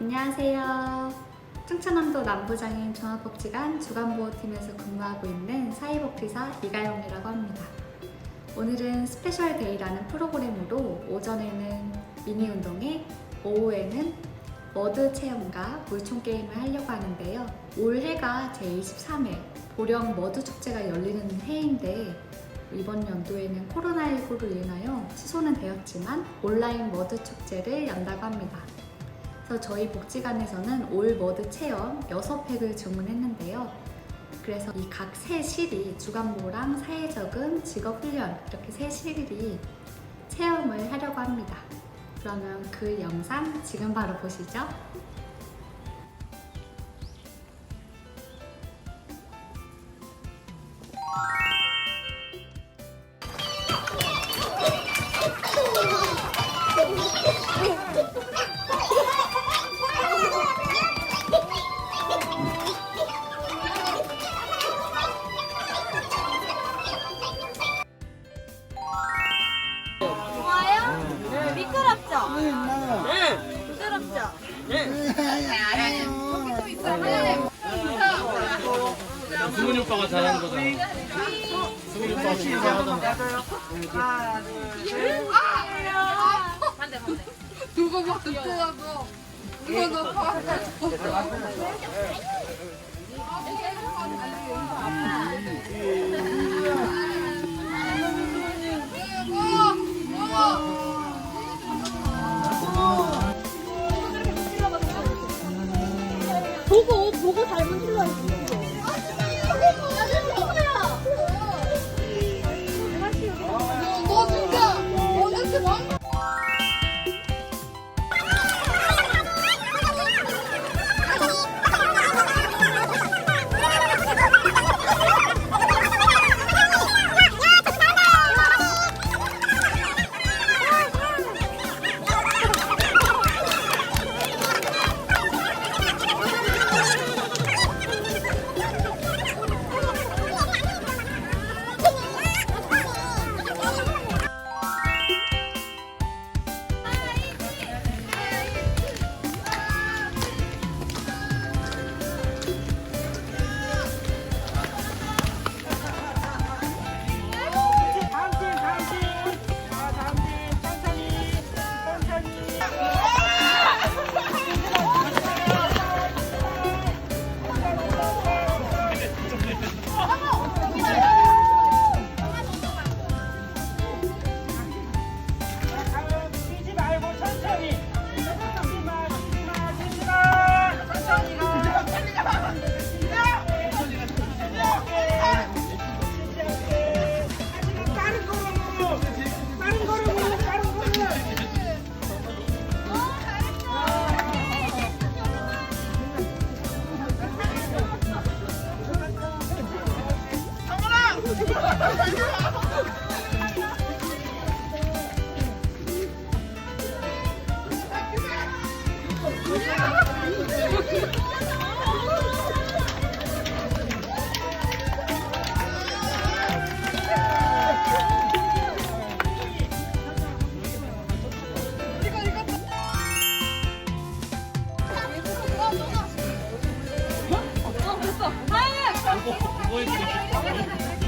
안녕하세요. 충청남도 남부장애인 종합복지관 주간보호팀에서 근무하고 있는 사회복지사 이가영이라고 합니다. 오늘은 스페셜 데이라는 프로그램으로 오전에는 미니 운동회, 오후에는 머드 체험과 물총 게임을 하려고 하는데요. 올해가 제23회 보령 머드 축제가 열리는 해인데 이번 연도에는 코로나19로 인하여 취소는 되었지만 온라인 머드 축제를 연다고 합니다. 그래서 저희 복지관에서는 올 머드 체험 6팩을 주문했는데요. 그래서 이 각 세 실이 주간보랑 사회적응, 직업훈련 이렇게 세 실이 체험을 하려고 합니다. 그러면 그 영상 지금 바로 보시죠. 네. 승훈이 오빠가 잘하는 거잖아. 승훈이 오빠가 잘하던 거. 누가 막 듣더라고. 누가 너 보고 보고 닮은. 너 그거 해줄게.